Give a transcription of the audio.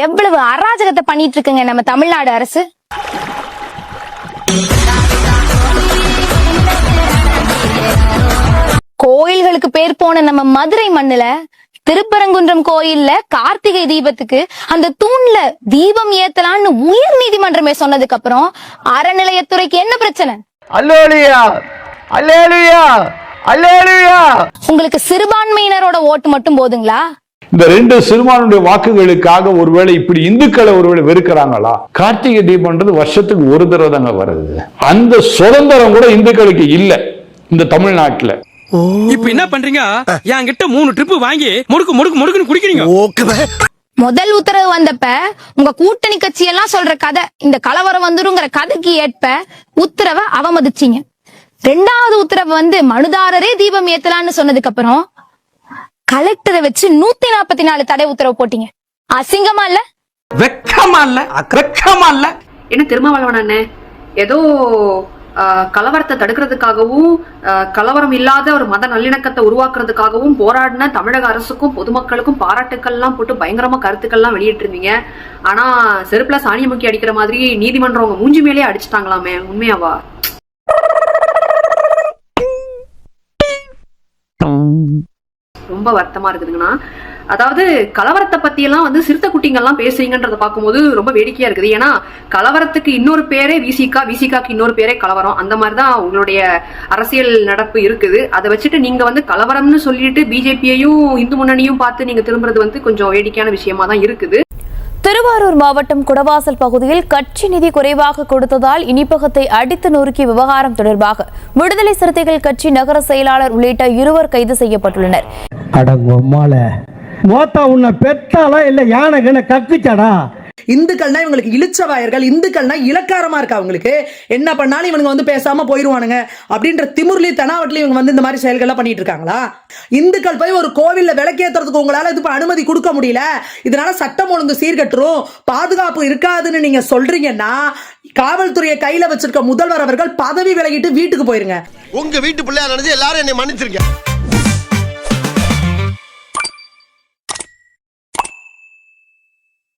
எவ்வளவு அராஜகத்தை பண்ணிட்டு இருக்குங்க நம்ம தமிழ்நாடு அரசு? கோயில்களுக்கு பேர் போன நம்ம மதுரை மண்ணுல திருப்பரங்குன்றம் கோயில்ல கார்த்திகை தீபத்துக்கு அந்த தூண்ல தீபம் ஏத்தலாம்னு உயர் நீதிமன்றமே சொன்னதுக்கு அப்புறம் அறநிலையத்துறைக்கு என்ன பிரச்சனை? அல்லேலுயா! அல்லேலுயா! அல்லேலுயா! உங்களுக்கு சிறுபான்மையினரோட ஓட்டு மட்டும் போதுங்களா? இந்த ரெண்டு சிறுபான்மையுடைய வாக்குகளுக்காக ஒருவேளை இப்படி இந்துக்களை ஒருவேளை வெறுக்கிறாங்களா? கார்த்திகை தீபம்ன்றது வருஷத்துக்கு ஒரு தடவை தாங்க வருது. அந்த சுதந்திரம் கூட இந்துக்களுக்கு இல்ல இந்த தமிழ்நாட்டுல. இப்ப என்ன பண்றீங்க? என்கிட்ட மூணு ட்ரிப் வாங்கி முடுக்கு முடுக்கு முடுக்குன்னு குடிக்கிறீங்க. முதல் உத்தரவு வந்தப்ப உங்க கூட்டணி கட்சி எல்லாம் சொல்ற கதை இந்த கலவரம் வந்துருங்கிற கதைக்கு ஏற்ப உத்தரவை அவமதிச்சீங்க. ரெண்டாவது உத்தரவு வந்து மனுதாரரே தீபம் ஏத்தலாம்னு சொன்னதுக்கு அப்புறம் கலெக்டரை வச்சு நூத்தி நாற்பத்தி நாலு தடை உத்தரவு போட்டீங்க. அசிங்கமா இல்ல? வெக்கமா இல்ல? வெக்கமா இல்ல? என்ன திருமாவளவன் அண்ணே? ஏதோ ஆஹ், கலவரத்தை தடுக்கிறதுக்காகவும் ஆஹ், கலவரம் இல்லாத ஒரு மத நல்லிணக்கத்தை உருவாக்குறதுக்காகவும் போராடின தமிழக அரசுக்கும் பொதுமக்களுக்கும் பாராட்டுக்கள்லாம் போட்டு பயங்கரமா கருத்துக்கள்லாம் வெளியிட்டு இருந்தீங்க ஆனா செருப்புல சாணியை முக்கி அடிக்கிற மாதிரி நீதிமன்றம் உங்க மூஞ்சி மேலேயே அடிச்சிட்டாங்களாமே உண்மையாவா? ரொம்ப வருத்தமா இருக்குதுங்கண்ணா. அதாவது கலவரத்தை பத்தியெல்லாம் வந்து சிறுத்தை குட்டிங்கெல்லாம் பேசுறீங்கன்றத பார்க்கும்போது ரொம்ப வேடிக்கையா இருக்குது. ஏன்னா கலவரத்துக்கு இன்னொரு பேரே விசிகா விசிகாக்கு இன்னொரு பேரே கலவரம். அந்த மாதிரி தான் உங்களுடைய அரசியல் நடப்பு இருக்குது. அதை வச்சுட்டு நீங்க வந்து கலவரம்னு சொல்லிட்டு பிஜேபியையும் இந்து முன்னணியும் பார்த்து நீங்க திரும்புறது வந்து கொஞ்சம் வேடிக்கையான விஷயமா தான் இருக்குது. திருவாரூர் மாவட்டம் குடவாசல் பகுதியில் கட்சி நிதி குறைவாக கொடுத்ததால் இனிப்பகத்தை அடித்து நொறுக்கிய விவகாரம் தொடர்பாக விடுதலை சிறுத்தைகள் கட்சி நகர செயலாளர் உள்ளிட்ட இருவர் கைது செய்யப்பட்டுள்ளனர். அடங்கொம்மால மோத்தா உன்னை பெத்தாளா இல்ல யானை கக்குச்சாடா? இந்துக்கள்னா இவங்களுக்கு இழிச்சவாயர்கள் இந்துக்கள்னா இலக்காரமா இருக்கா அவங்களுக்கு? என்ன பண்ணாலும் இவனுங்க வந்து பேசாம போயிருவானுங்க. அப்படின்ற திமுர்லி தனாவட்டில இவங்க வந்து இந்த மாதிரி செயல்கள்லாம் பண்ணிட்டு இருக்காங்களா? இந்துக்கள் போய் ஒரு கோவில்ல விளக்கேத்துறதுக்கு உங்களால இது அனுமதி கொடுக்க முடியல. இதனால சட்டம் ஒழுங்கு சீர்கட்டுரும். பாதுகாப்பு இருக்காதுன்னு நீங்க சொல்றீங்கன்னா காவல்துறையை கையில வச்சிருக்க முதல்வர் அவர்கள் பதவி விலகிட்டு வீட்டுக்கு போயிருங்க. உங்க வீட்டு பிள்ளையா நினைச்சு எல்லாரும் என்னை மன்னிச்சிருக்கேன்